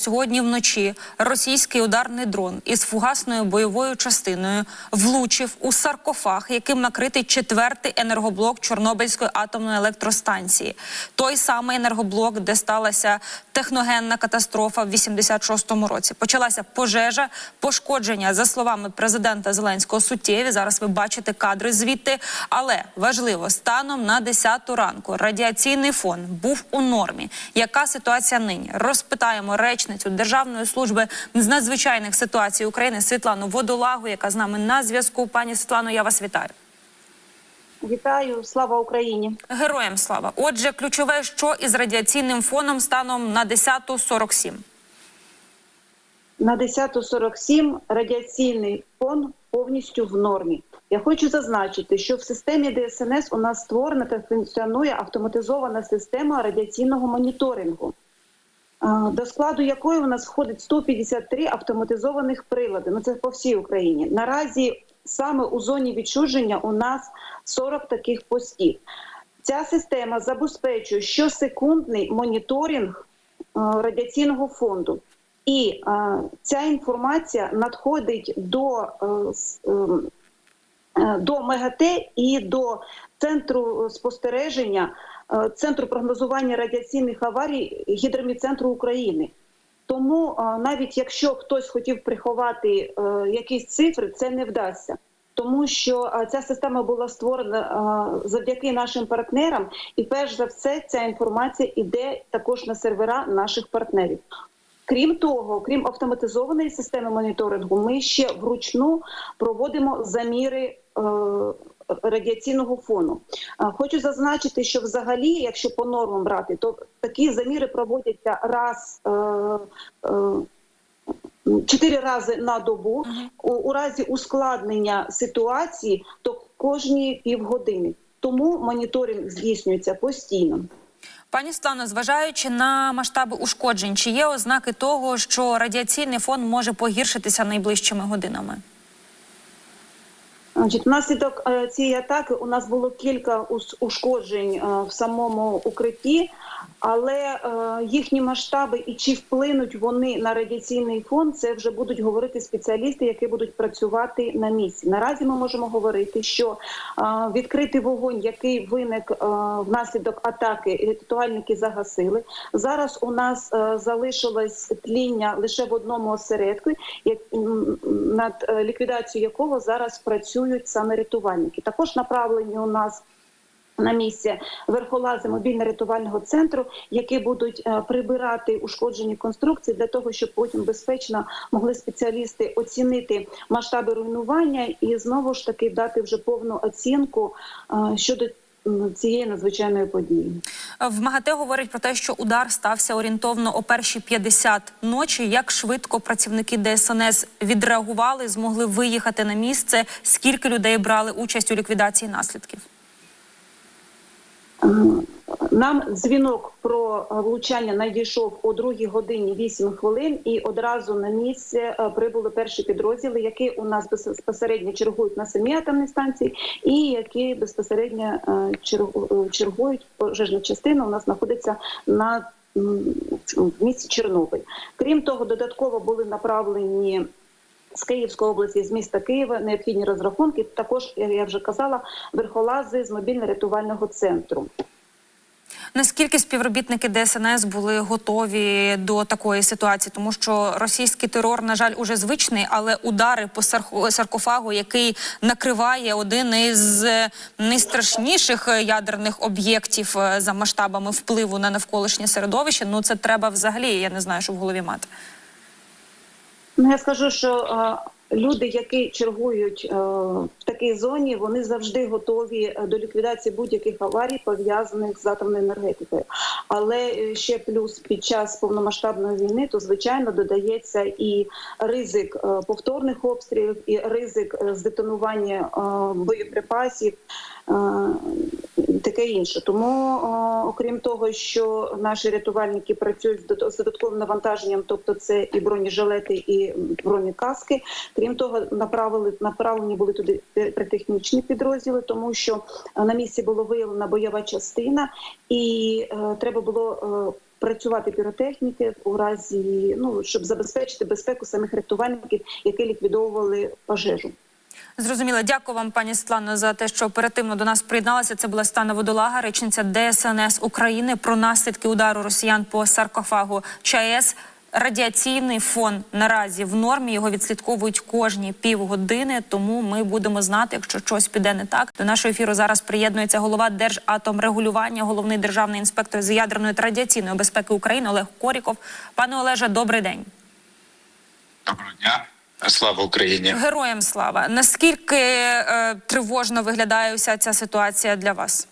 сьогодні вночі російський ударний дрон із фугасною бойовою частиною влучив у саркофаг, яким накритий четвертий енергоблок Чорнобильської атомної електростанції. Той самий енергоблок, де сталася техногенна катастрофа в 86-му році. Почалася пожежа, пошкодження за словами президента Зеленського суттєві. Зараз ви бачите кадри звідти. Але важливо, станом на 10 ранку радіаційний фон був у нормі. Яка ситуація нині? Розпитаємо речницю Державної служби з надзвичайних ситуацій України Світлану Водолагу, яка з нами на зв'язку. Пані Світлано, я вас вітаю. Вітаю, слава Україні. Героям слава. Отже, ключове, що із радіаційним фоном станом на 10.47? На 10.47 радіаційний фон повністю в нормі. Я хочу зазначити, що в системі ДСНС у нас створена та функціонує автоматизована система радіаційного моніторингу, до складу якої у нас входить 153 автоматизованих прилади. Ну це по всій Україні. Наразі саме у зоні відчуження у нас 40 таких постів. Ця система забезпечує щосекундний моніторинг е, радіаційного фонду. І е, ця інформація надходить до, е, ем, е, до МЕГАТЕ і до центру спостереження, е, центру прогнозування радіаційних аварій гідроміцентру України. Тому е, навіть якщо хтось хотів приховати е, якісь цифри, це не вдасться. Тому що е, ця система була створена е, завдяки нашим партнерам, і перш за все, ця інформація йде також на сервера наших партнерів. Крім того, крім автоматизованої системи моніторингу, ми ще вручну проводимо заміри е, радіаційного фону. Хочу зазначити, що взагалі, якщо по нормам брати, то такі заміри проводяться раз. Е, е, Чотири рази на добу у, у разі ускладнення ситуації, то кожні півгодини. Тому моніторинг здійснюється постійно. Пані Світлано, зважаючи на масштаби ушкоджень, чи є ознаки того, що радіаційний фон може погіршитися найближчими годинами? Значить, внаслідок е, цієї атаки у нас було кілька ушкоджень е, в самому укритті, але е, їхні масштаби і чи вплинуть вони на радіаційний фон, це вже будуть говорити спеціалісти, які будуть працювати на місці. Наразі ми можемо говорити, що відкритий вогонь, який виник внаслідок атаки, рятувальники загасили. Зараз у нас залишилось тління лише в одному осередку, над ліквідацією якого зараз працюють саме рятувальники. Також направлені у нас. На місці верхолази мобільно-рятувального центру, які будуть е, прибирати ушкоджені конструкції для того, щоб потім безпечно могли спеціалісти оцінити масштаби руйнування і знову ж таки дати вже повну оцінку е, щодо цієї надзвичайної події. В МАГАТЕ говорять про те, що удар стався орієнтовно о перші 50 ночі. Як швидко працівники ДСНС відреагували, змогли виїхати на місце? Скільки людей брали участь у ліквідації наслідків? Нам дзвінок про влучання надійшов о 2 годині 8 хвилин, і одразу на місце е, прибули перші підрозділи, які у нас безпосередньо чергують на самій атомній станції, і які безпосередньо е, е, чергують пожежна частина. У нас знаходиться на в місті Чорнобиль. Крім того, додатково були направлені. З Київської області, з міста Києва необхідні розрахунки. Також я вже казала, верхолази з мобільно-рятувального центру. Наскільки співробітники ДСНС були готові до такої ситуації, тому що російський терор, на жаль, уже звичний, але удари по саркофагу, який накриває один із е, найстрашніших е, ядерних об'єктів е, за масштабами впливу на навколишнє середовище, ну це треба взагалі. Я не знаю, що в голові мати. Ну я скажу, що е, люди, які чергують е, в такій зоні, вони завжди готові е, до ліквідації будь-яких аварій пов'язаних з атомною енергетикою. Але е, ще плюс під час повномасштабної війни, то звичайно додається і ризик е, повторних обстрілів, і ризик здетонування е, боєприпасів. Таке інше, тому е, окрім того, що наші рятувальники працюють з додатковим навантаженням, тобто це і бронежилети, і бронекаски. Крім того, направили направлені були туди технічні підрозділи, тому що на місці було виявлена бойова частина, і е, треба було. е, працювати піротехніки у разі, ну щоб забезпечити безпеку самих рятувальників, які ліквідовували пожежу. Зрозуміло. Дякую вам, пані Світлано, за те, що оперативно до нас приєдналася. Це була Стана Водолага, речниця ДСНС України про наслідки удару росіян по саркофагу ЧАЕС. Радіаційний фон наразі в нормі його відслідковують кожні півгодини. Тому ми будемо знати, якщо щось піде не так. До нашого ефіру зараз приєднується голова Держатомрегулювання, головний державний інспектор з ядерної та радіаційної безпеки України Олег Коріков. Пане Олеже, добрий день. Доброго дня. Слава Україні. Героям слава. Наскільки е, тривожно виглядає вся ця ситуація для вас?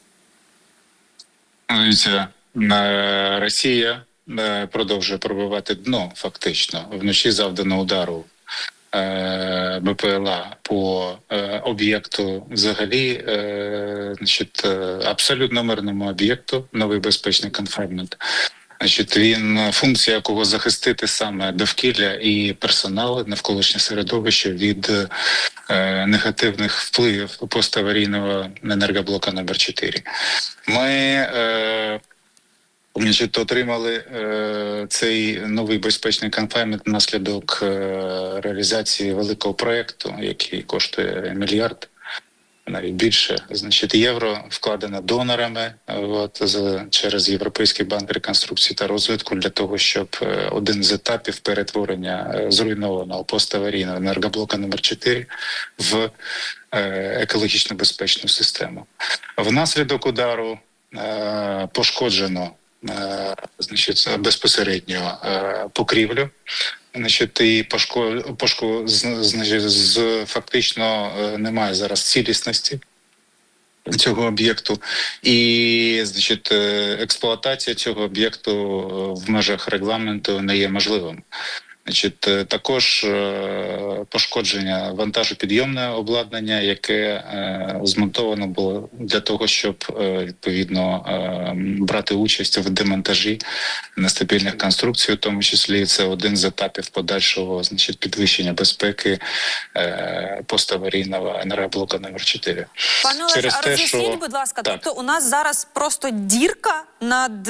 Дивіться, е, Росія е, продовжує пробивати дно. Фактично, вночі завдано удару е, БПЛА по об'єкту. Взагалі, значить, абсолютно мирному об'єкту, новий безпечний конфермент. Значить, він е, функція якого захистити саме довкілля і персонал навколишнє середовище від е, негативних впливів поставарійного енергоблока номер 4 Ми е, значить, отримали е, цей новий безпечний конфаймент внаслідок е, реалізації великого проєкту, який коштує мільярд. Навіть більше, значить, євро вкладено донорами от, з, через Європейський банк реконструкції та розвитку для того, щоб е, один з етапів перетворення е, зруйнованого поставарійного енергоблока номер 4 в е, екологічно безпечну систему. Внаслідок удару пошкоджено значить, безпосередньо покрівлю. Значить, і пошко, пошко, значить, з, фактично е, немає зараз цілісності цього об'єкту, і значить, е, експлуатація цього об'єкту е, в межах регламенту не є можливим. Значить, е, також е, пошкодження вантажопідйомне обладнання, яке е, змонтовано було для того, щоб відповідно брати участь в демонтажі нестабільних конструкцій, у тому числі це один з етапів подальшого значить, підвищення безпеки поставарійного енергоблока номер 4 Пане Олеже, а те, роз'ясніть, що- будь ласка, Так. тобто у нас зараз просто дірка над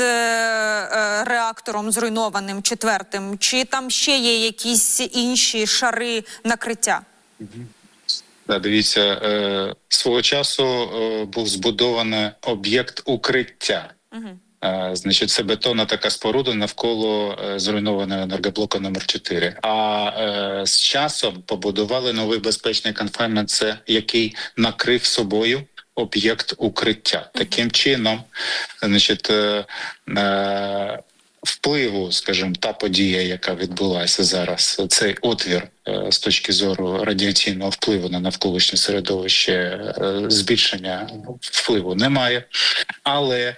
реактором зруйнованим четвертим, чи там ще є якісь інші шари накриття? Да, дивіться, е, свого часу е, був збудований об'єкт укриття. Угу. Е, Значить, це бетонна така споруда навколо е, зруйнованого енергоблоку номер 4 А е, з часом побудували новий безпечний конфайнмент, це який накрив собою об'єкт укриття. Таким чином, значить, е, е, впливу, скажімо, та подія, яка відбулася зараз, цей отвір е, з точки зору радіаційного впливу на навколишнє середовище, е, збільшення впливу немає, але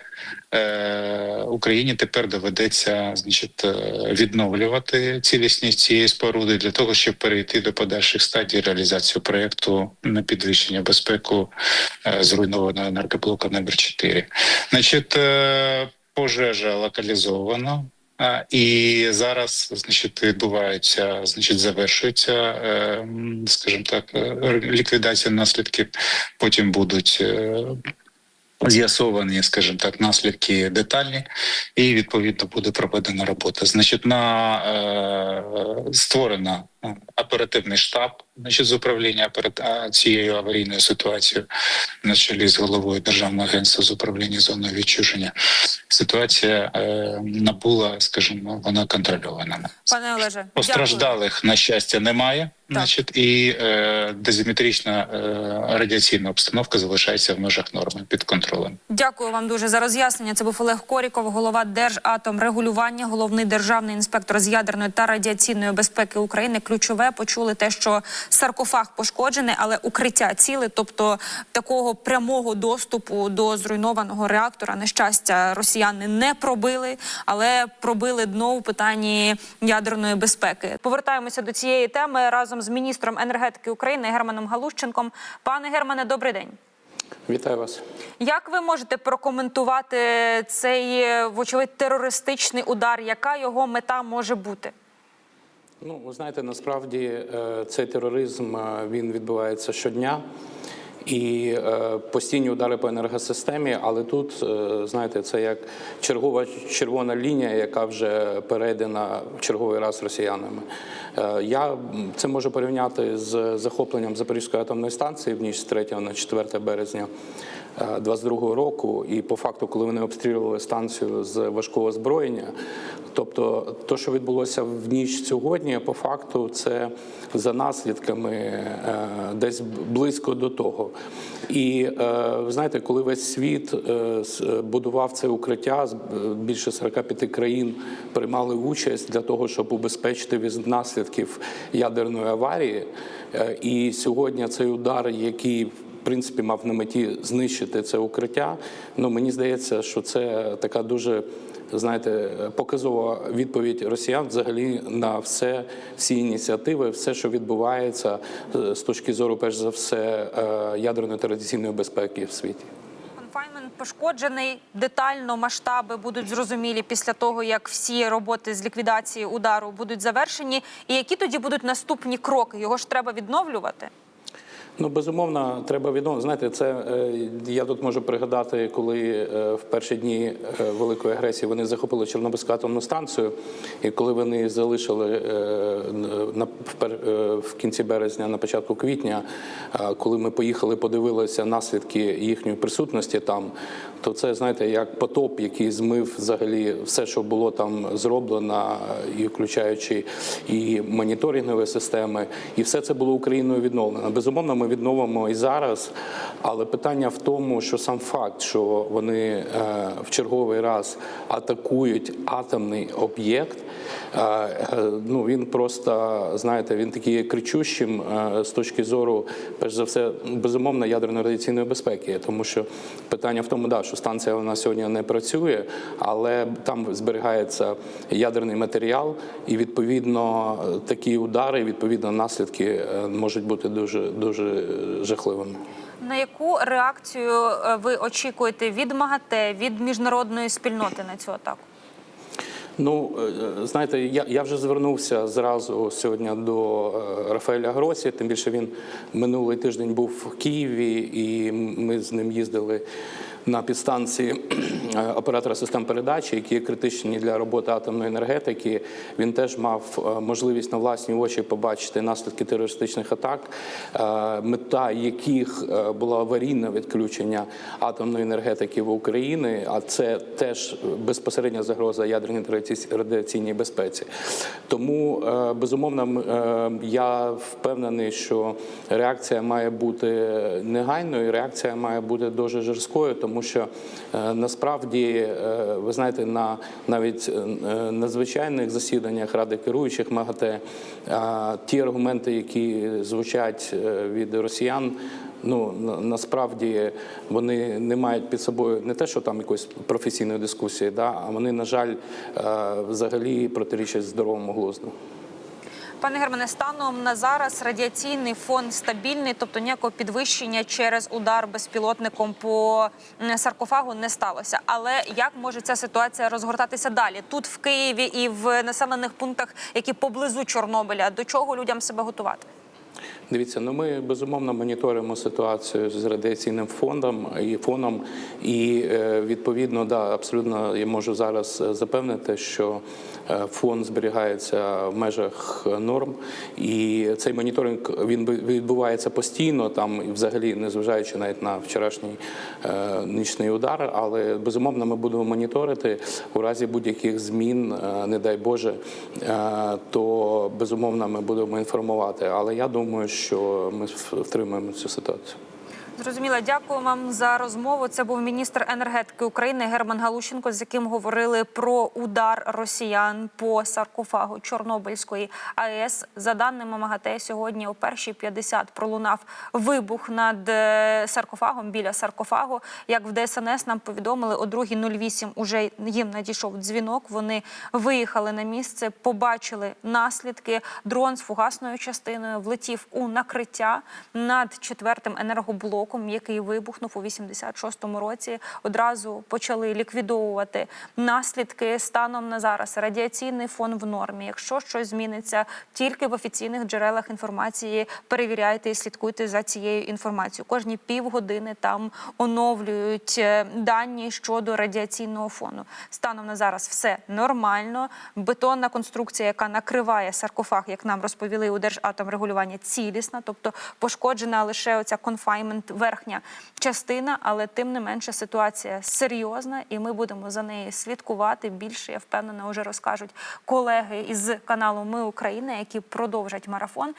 е, Україні тепер доведеться значить, відновлювати цілісність цієї споруди для того, щоб перейти до подальших стадій реалізації проєкту на підвищення безпеку зруйнованого енергоблока номер 4 Значить, пожежа локалізована. І зараз, значить, відбувається, значить, завершується, е, скажімо так, е, ліквідація наслідків. Потім будуть е, з'ясовані, скажімо так, наслідки детальні, і відповідно буде проведена робота. Значить, на створена оперативний штаб, значить, з управління цією аварійною ситуацією на чолі з головою Державного агентства з управління зоною відчуження. Ситуація е, набула, скажімо, вона контрольована. Пане Олеже, дякую. Постраждалих на щастя немає. Значить, і е, дезіметрична е, радіаційна обстановка залишається в межах норми під контролем. Дякую вам дуже за роз'яснення. Це був Олег Коріков, голова Держатомрегулювання, головний державний інспектор з ядерної та радіаційної безпеки України. Ключове почули те, що саркофаг пошкоджений, але укриття ціле, тобто такого прямого доступу до зруйнованого реактора, на щастя, росіяни не пробили, але пробили дно у питанні ядерної безпеки. Повертаємося до цієї теми разом з міністром енергетики України Германом Галущенком. Пане Германе, добрий день. Вітаю вас. Як ви можете прокоментувати цей вочевидь терористичний удар? Яка його мета може бути? Ну, ви знаєте, насправді е, цей тероризм е, він відбувається щодня, і е, постійні удари по енергосистемі. Але тут, знаєте, це як чергова червона лінія, яка вже перейдена в черговий раз росіянами. Я це можу порівняти з захопленням Запорізької атомної станції в ніч з 3 на 4 березня. 22-го року, і по факту, коли вони обстрілювали станцію з важкого озброєння, тобто то, що відбулося в ніч сьогодні, по факту, це за наслідками е, десь близько до того. І е, ви знаєте, коли весь світ е, будував це укриття, більше 45 країн приймали участь для того, щоб убезпечити від наслідків ядерної аварії. І сьогодні цей удар, який принципі мав на меті знищити це укриття. Ну мені здається, що це така дуже. Знаєте, показова відповідь росіян взагалі на все, всі ініціативи, все, що відбувається е, з точки зору, перш за все, е, ядерної традиційної безпеки в світі. Конфайнмент пошкоджений детально. Масштаби будуть зрозумілі після того, як всі роботи з ліквідації удару будуть завершені. І які тоді будуть наступні кроки? Його ж треба відновлювати. Ну, безумовно, треба відомо. Знаєте, це е, я тут можу пригадати, коли е, в перші дні е, великої агресії вони захопили Чорнобильську атомну станцію, і коли вони залишили на в кінці березня, на початку квітня, коли ми поїхали, подивилися наслідки їхньої присутності там, то це знаєте, як потоп, який змив взагалі все, що було там зроблено, і включаючи і моніторингові системи, і все це було Україною відновлено. Безумовно, ми відновимо і зараз. Але питання в тому, що сам факт, що вони е, в черговий раз атакують атомний об'єкт. е, е, Ну він просто знаєте, він такий кричущим з точки зору, перш за все, безумовно, ядерної радіаційної безпеки, тому що питання в тому, да, що станція вона сьогодні не працює, але там зберігається ядерний матеріал, і відповідно такі удари, відповідно наслідки е, можуть бути дуже дуже е, жахливими. На яку реакцію е, ви очікуєте від МАГАТЕ, від міжнародної спільноти на цю атаку? Ну, е, знаєте, я, я вже звернувся зразу сьогодні до е, Рафаеля Гросі, тим більше він минулий тиждень був в Києві, і ми з ним їздили на підстанції е, оператора систем передачі, які критичні для роботи атомної енергетики. Він теж мав е, можливість на власні очі побачити наслідки терористичних атак, е, мета яких була аварійне відключення атомної енергетики в Україні, а це теж безпосередня загроза ядерній радіаці- радіаційній безпеці. Тому безумовно я впевнений, що реакція має бути негайною, реакція має бути дуже жорсткою, тому що е, насправді е, ви знаєте, на навіть е, надзвичайних засіданнях ради керуючих МАГАТЕ ті аргументи, які звучать від росіян. Ну насправді вони не мають під собою не те, що там якоїсь професійної дискусії, да, а вони, на жаль, взагалі протирічать здоровому глузду. Пане Германе, станом на зараз радіаційний фон стабільний, тобто ніякого підвищення через удар безпілотником по саркофагу не сталося. Але як може ця ситуація розгортатися далі? Тут в Києві і в населених пунктах, які поблизу Чорнобиля, до чого людям себе готувати? Дивіться, ну ми безумовно моніторимо ситуацію з радіаційним фондом і фоном, і е, відповідно, да, абсолютно я можу зараз е, запевнити, що фон зберігається в межах норм, і цей моніторинг він відбувається постійно, там і взагалі незважаючи навіть на вчорашній е, нічний удар. Але безумовно ми будемо моніторити у разі будь-яких змін, е, не дай Боже, е, то безумовно ми будемо інформувати. Але я думаю, що ми втримаємо цю ситуацію. Зрозуміло, дякую вам за розмову. Це був міністр енергетики України Герман Галущенко, з яким говорили про удар росіян по саркофагу Чорнобильської АЕС. За даними МАГАТЕ, сьогодні о 1.50 пролунав вибух над е, саркофагом біля саркофагу. Як в ДСНС нам повідомили, о 2.08 уже їм надійшов дзвінок. Вони виїхали на місце, побачили наслідки. Дрон з фугасною частиною влетів у накриття над четвертим енергоблоком. Енергоблоком, який вибухнув у 86-му році. Одразу почали ліквідовувати наслідки станом на зараз. Радіаційний фон в нормі. Якщо щось зміниться, тільки в офіційних джерелах інформації перевіряйте і слідкуйте за цією інформацією. Кожні півгодини там оновлюють е, дані щодо радіаційного фону. Станом на зараз все нормально. Бетонна конструкція, яка накриває саркофаг, як нам розповіли у Держатомрегулювання, цілісна, тобто пошкоджена лише оця конфаймент, верхня частина, але тим не менше ситуація серйозна, і ми будемо за нею слідкувати. Більше я впевнена, вже розкажуть колеги із каналу Ми Україна, які продовжать марафон.